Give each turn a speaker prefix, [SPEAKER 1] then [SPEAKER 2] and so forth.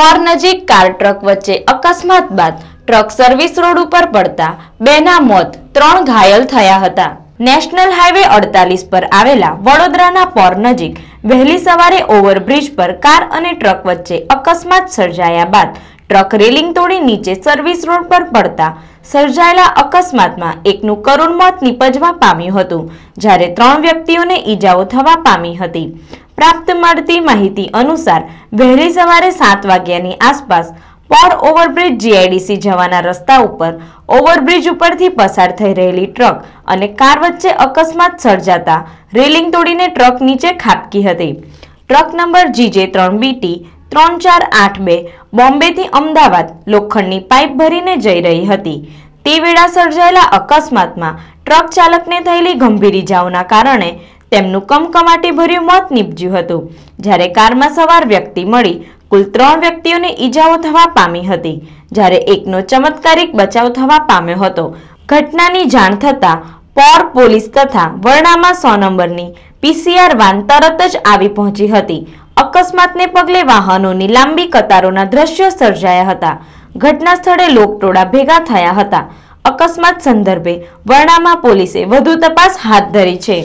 [SPEAKER 1] પોર નજીક car truck વચ્ચે અકસ્માત બાદ ટ્રક સર્વિસ રોડ ઉપર પડતા બેના મોત ત્રણ ઘાયલ થયા હતા. નેશનલ હાઈવે અડતાલીસ પર આવેલા વડોદરાના પોર નજીક વહેલી સવારે ઓવરબ્રિજ પર કાર અને ટ્રક વચ્ચે અકસ્માત સર્જાયા બાદ ટ્રક રેલિંગ તોડી નીચે સર્વિસ રોડ પર પડતા સર્જાયેલા અકસ્માતમાં એકનું કરુણ મોત નીપજવા પામ્યું હતું, જ્યારે ત્રણ વ્યક્તિઓને ઈજાઓ થવા પામી હતી. પ્રાપ્ત મળતી માહિતી અનુસાર વહેલી સવારે સાત વાગ્યાની આસપાસ પોર ઓવરબ્રિજ જીઆઈડીસી જવાના રસ્તા ઉપર ઓવરબ્રિજ ઉપરથી પસાર થઈ રહેલી ટ્રક અને કાર વચ્ચે અકસ્માત સર્જાતા રેલિંગ તોડીને ટ્રક નીચે ખાબકી હતી. ટ્રક નંબર જીજે ત્રણ બીટી ત્રણ ચાર આઠ બે બોમ્બેથી અમદાવાદ લોખંડની પાઇપ ભરીને જઈ રહી હતી. તે વેળા સર્જાયેલા અકસ્માતમાં ટ્રક ચાલકને થયેલી ગંભીર ઇજાઓના કારણે તેમનું કમકમાટી ભર્યું મોત નીપજ્યું હતું. જ્યારે કારમાં સવાર વ્યક્તિ મળી, કુલ ત્રણ વ્યક્તિઓને ઈજાઓ થવા પામી હતી. જ્યારે એકનો ચમત્કારિક બચાવ થવા પામ્યો હતો. ઘટનાની જાણ થતાં પોર પોલીસ તથા વરણામાં સો નંબરની પીસીઆર વાન તરત જ આવી પહોંચી હતી. અકસ્માતને પગલે વાહનોની લાંબી કતારોના દ્રશ્યો સર્જાયા હતા. ઘટના સ્થળે લોકટોળા ભેગા થયા હતા. અકસ્માત સંદર્ભે વરણામાં પોલીસે વધુ તપાસ હાથ ધરી છે.